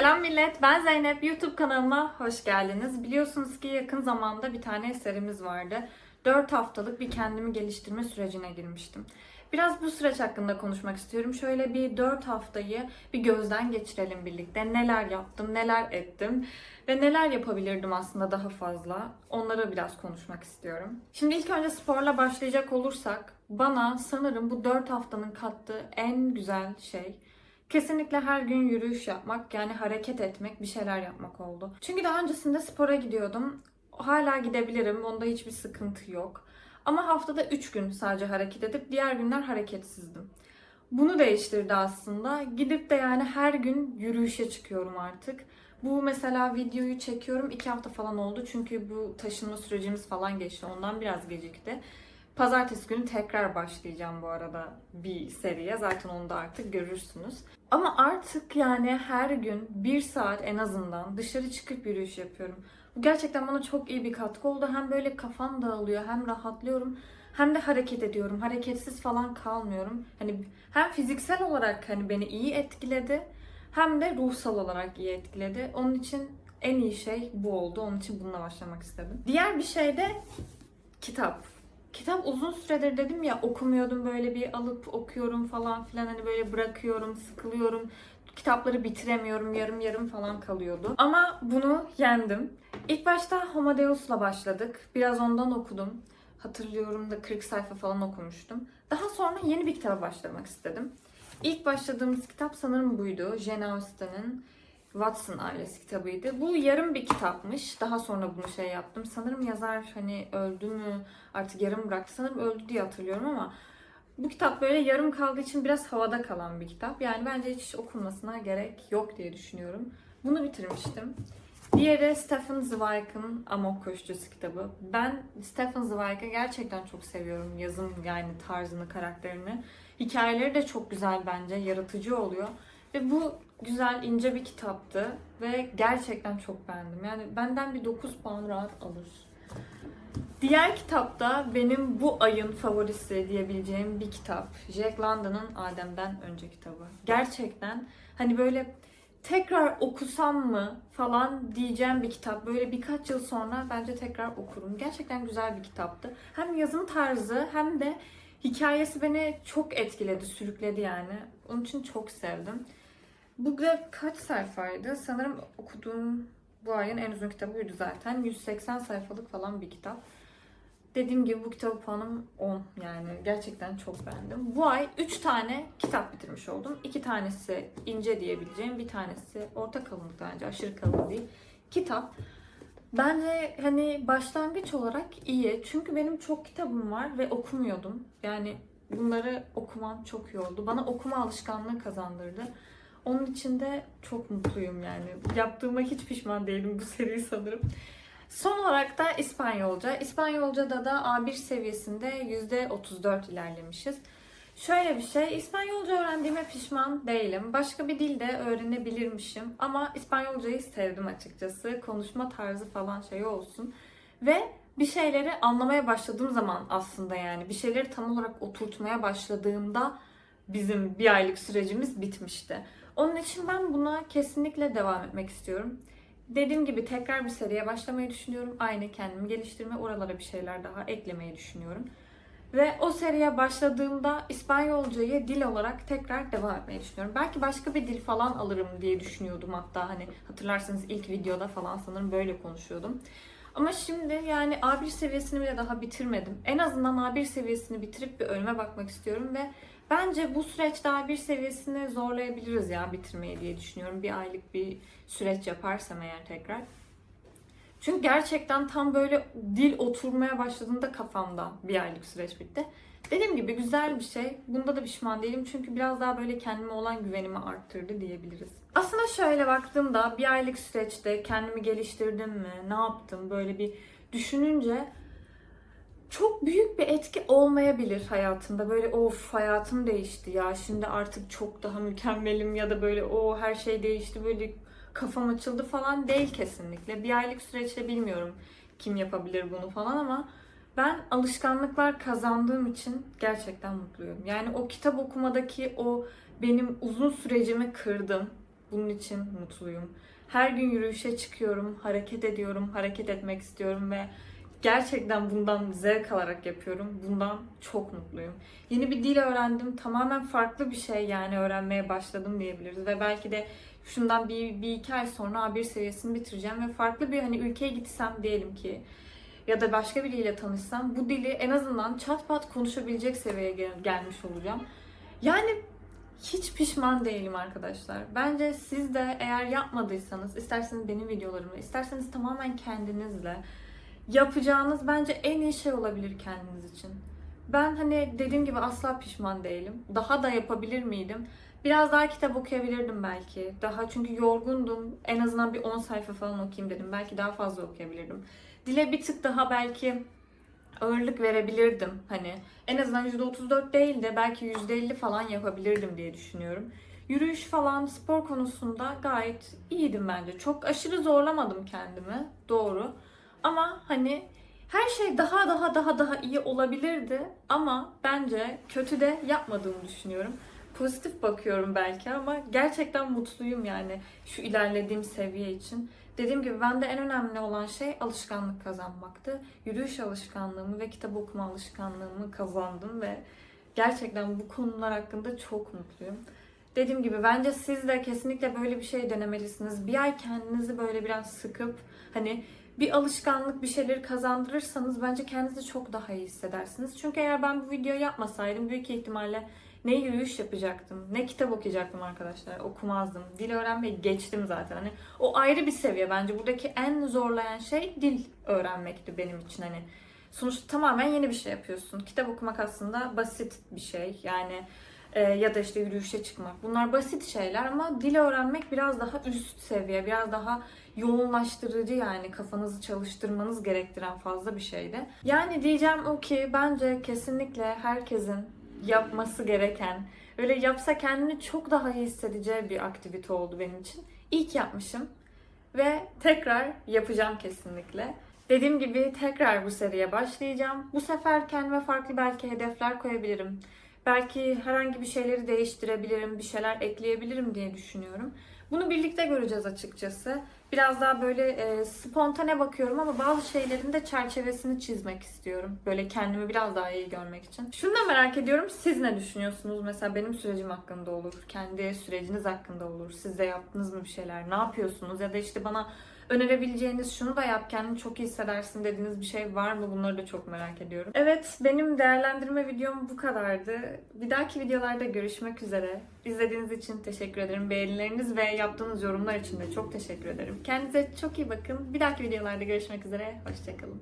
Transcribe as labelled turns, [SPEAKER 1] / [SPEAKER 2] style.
[SPEAKER 1] Selam millet, ben Zeynep. YouTube kanalıma hoş geldiniz. Biliyorsunuz ki yakın zamanda bir tane eserimiz vardı. 4 haftalık bir kendimi geliştirme sürecine girmiştim. Biraz bu süreç hakkında konuşmak istiyorum. Şöyle bir 4 haftayı bir gözden geçirelim birlikte. Neler yaptım, neler ettim ve neler yapabilirdim aslında daha fazla. Onları biraz konuşmak istiyorum. Şimdi ilk önce sporla başlayacak olursak bana sanırım bu 4 haftanın kattığı en güzel şey Kesinlikle her gün yürüyüş yapmak, yani hareket etmek, bir şeyler yapmak oldu. Çünkü daha öncesinde spora gidiyordum. Hala gidebilirim, onda hiçbir sıkıntı yok. Ama haftada 3 gün sadece hareket edip diğer günler hareketsizdim. Bunu değiştirdi aslında. Gidip de yani her gün yürüyüşe çıkıyorum artık. Bu mesela videoyu çekiyorum 2 hafta falan oldu. Çünkü bu taşınma sürecimiz falan geçti. Ondan biraz gecikti. Pazartesi günü tekrar başlayacağım bu arada bir seriye. Zaten onu da artık görürsünüz. Ama artık yani her gün bir saat en azından dışarı çıkıp yürüyüş yapıyorum. Bu gerçekten bana çok iyi bir katkı oldu. Hem böyle kafam dağılıyor hem rahatlıyorum. Hem de hareket ediyorum. Hareketsiz falan kalmıyorum. Hani hem fiziksel olarak hani beni iyi etkiledi hem de ruhsal olarak iyi etkiledi. Onun için en iyi şey bu oldu. Onun için bununla başlamak istedim. Diğer bir şey de kitap. Kitap uzun süredir dedim ya okumuyordum böyle bir alıp okuyorum falan filan hani böyle bırakıyorum, sıkılıyorum. Kitapları bitiremiyorum, yarım yarım falan kalıyordu. Ama bunu yendim. İlk başta Homo Deus'la başladık. Biraz ondan okudum. Hatırlıyorum da 40 sayfa falan okumuştum. Daha sonra yeni bir kitaba başlamak istedim. İlk başladığımız kitap sanırım buydu. Jane Austen'in Watson ailesi kitabıydı. Bu yarım bir kitapmış. Daha sonra bunu şey yaptım. Sanırım yazar hani öldü mü artık yarım bıraktı. Sanırım öldü diye hatırlıyorum ama bu kitap böyle yarım kaldığı için biraz havada kalan bir kitap. Yani bence hiç okunmasına gerek yok diye düşünüyorum. Bunu bitirmiştim. Diğeri Stephen Zweig'ın Amok Koşucusu kitabı. Ben Stephen Zweig'ı gerçekten çok seviyorum. Yazım yani tarzını, karakterini. Hikayeleri de çok güzel bence. Yaratıcı oluyor. Ve bu güzel, ince bir kitaptı. Ve gerçekten çok beğendim. Yani benden bir 9 puan rahat alır. Diğer kitap da benim bu ayın favorisi diyebileceğim bir kitap. Jack London'ın Adem'den Önce kitabı. Gerçekten hani böyle tekrar okusam mı falan diyeceğim bir kitap. Böyle birkaç yıl sonra bence tekrar okurum. Gerçekten güzel bir kitaptı. Hem yazım tarzı hem de hikayesi beni çok etkiledi, sürükledi yani. Onun için çok sevdim. Bu da kaç sayfaydı? Sanırım okuduğum bu ayın en uzun kitabı buydu zaten. 180 sayfalık falan bir kitap. Dediğim gibi bu kitap puanım 10 yani gerçekten çok beğendim. Bu ay 3 tane kitap bitirmiş oldum. 2 tanesi ince diyebileceğim, bir tanesi orta kalınlıkta bence aşırı kalın değil. Kitap. Bence hani başlangıç olarak iyi. Çünkü benim çok kitabım var ve okumuyordum. Yani bunları okumam çok iyi oldu. Bana okuma alışkanlığı kazandırdı. Onun için de çok mutluyum yani. Yaptığıma hiç pişman değilim bu seriyi sanırım. Son olarak da İspanyolca. İspanyolca'da da A1 seviyesinde %34 ilerlemişiz. Şöyle bir şey, İspanyolca öğrendiğime pişman değilim. Başka bir dil de öğrenebilirmişim. Ama İspanyolcayı sevdim açıkçası. Konuşma tarzı falan şey olsun. Ve bir şeyleri anlamaya başladığım zaman aslında yani bir şeyleri tam olarak oturtmaya başladığımda bizim bir aylık sürecimiz bitmişti. Onun için ben buna kesinlikle devam etmek istiyorum. Dediğim gibi tekrar bir seriye başlamayı düşünüyorum. Aynı kendimi geliştirme, oralara bir şeyler daha eklemeyi düşünüyorum. Ve o seriye başladığımda İspanyolcayı dil olarak tekrar devam etmeyi düşünüyorum. Belki başka bir dil falan alırım diye düşünüyordum hatta hani hatırlarsanız ilk videoda falan sanırım böyle konuşuyordum. Ama şimdi yani A1 seviyesini bile daha bitirmedim. En azından A1 seviyesini bitirip bir önüme bakmak istiyorum ve bence bu süreçte A1 seviyesini zorlayabiliriz ya bitirmeyi diye düşünüyorum. Bir aylık bir süreç yaparsam eğer tekrar. Çünkü gerçekten tam böyle dil oturmaya başladığında kafamda bir aylık süreç bitti. Dediğim gibi güzel bir şey. Bunda da pişman değilim çünkü biraz daha böyle kendime olan güvenimi arttırdı diyebiliriz. Aslında şöyle baktığımda bir aylık süreçte kendimi geliştirdim mi, ne yaptım böyle bir düşününce çok büyük bir etki olmayabilir hayatımda. Böyle of hayatım değişti ya şimdi artık çok daha mükemmelim ya da böyle o her şey değişti böyle kafam açıldı falan değil kesinlikle. Bir aylık süreçte bilmiyorum kim yapabilir bunu falan ama ben alışkanlıklar kazandığım için gerçekten mutluyum. Yani o kitap okumadaki o benim uzun sürecimi kırdım. Bunun için mutluyum. Her gün yürüyüşe çıkıyorum, hareket ediyorum, hareket etmek istiyorum ve gerçekten bundan zevk alarak yapıyorum. Bundan çok mutluyum. Yeni bir dil öğrendim. Tamamen farklı bir şey yani öğrenmeye başladım diyebiliriz. Ve belki de şundan bir, bir iki ay sonra A1 seviyesini bitireceğim ve farklı bir hani ülkeye gitsem diyelim ki ya da başka biriyle tanışsam bu dili en azından çat pat konuşabilecek seviyeye gel- gelmiş olacağım. Yani hiç pişman değilim arkadaşlar. Bence siz de eğer yapmadıysanız, isterseniz benim videolarımı, isterseniz tamamen kendinizle yapacağınız bence en iyi şey olabilir kendiniz için. Ben hani dediğim gibi asla pişman değilim. Daha da yapabilir miydim? Biraz daha kitap okuyabilirdim belki. Daha çünkü yorgundum. En azından bir 10 sayfa falan okuyayım dedim. Belki daha fazla okuyabilirdim. Dile bir tık daha belki ağırlık verebilirdim. Hani en azından %34 değil de belki %50 falan yapabilirdim diye düşünüyorum. Yürüyüş falan spor konusunda gayet iyiydim bence. Çok aşırı zorlamadım kendimi. Doğru. Ama hani her şey daha daha daha daha iyi olabilirdi ama bence kötü de yapmadığımı düşünüyorum. Pozitif bakıyorum belki ama gerçekten mutluyum yani şu ilerlediğim seviye için. Dediğim gibi bende en önemli olan şey alışkanlık kazanmaktı. Yürüyüş alışkanlığımı ve kitap okuma alışkanlığımı kazandım ve gerçekten bu konular hakkında çok mutluyum. Dediğim gibi bence siz de kesinlikle böyle bir şey denemelisiniz. Bir ay kendinizi böyle biraz sıkıp hani bir alışkanlık bir şeyleri kazandırırsanız bence kendinizi çok daha iyi hissedersiniz. Çünkü eğer ben bu videoyu yapmasaydım büyük ihtimalle ne yürüyüş yapacaktım, ne kitap okuyacaktım arkadaşlar. Okumazdım. Dil öğrenmeyi geçtim zaten. Hani o ayrı bir seviye bence. Buradaki en zorlayan şey dil öğrenmekti benim için hani. Sonuçta tamamen yeni bir şey yapıyorsun. Kitap okumak aslında basit bir şey. Yani e, ya da işte yürüyüşe çıkmak. Bunlar basit şeyler ama dil öğrenmek biraz daha üst seviye, biraz daha yoğunlaştırıcı yani kafanızı çalıştırmanız gerektiren fazla bir şeydi. Yani diyeceğim o ki bence kesinlikle herkesin yapması gereken, öyle yapsa kendini çok daha iyi hissedeceği bir aktivite oldu benim için. İyi ki yapmışım ve tekrar yapacağım kesinlikle. Dediğim gibi tekrar bu seriye başlayacağım. Bu sefer kendime farklı belki hedefler koyabilirim. Belki herhangi bir şeyleri değiştirebilirim, bir şeyler ekleyebilirim diye düşünüyorum. Bunu birlikte göreceğiz açıkçası. Biraz daha böyle e, spontane bakıyorum ama bazı şeylerin de çerçevesini çizmek istiyorum. Böyle kendimi biraz daha iyi görmek için. Şunu da merak ediyorum. Siz ne düşünüyorsunuz? Mesela benim sürecim hakkında olur. Kendi süreciniz hakkında olur. Siz de yaptınız mı bir şeyler? Ne yapıyorsunuz? Ya da işte bana önerebileceğiniz şunu da yap kendini çok iyi hissedersin dediğiniz bir şey var mı? Bunları da çok merak ediyorum. Evet benim değerlendirme videom bu kadardı. Bir dahaki videolarda görüşmek üzere. İzlediğiniz için teşekkür ederim. Beğenileriniz ve yaptığınız yorumlar için de çok teşekkür ederim. Kendinize çok iyi bakın. Bir dahaki videolarda görüşmek üzere. Hoşçakalın.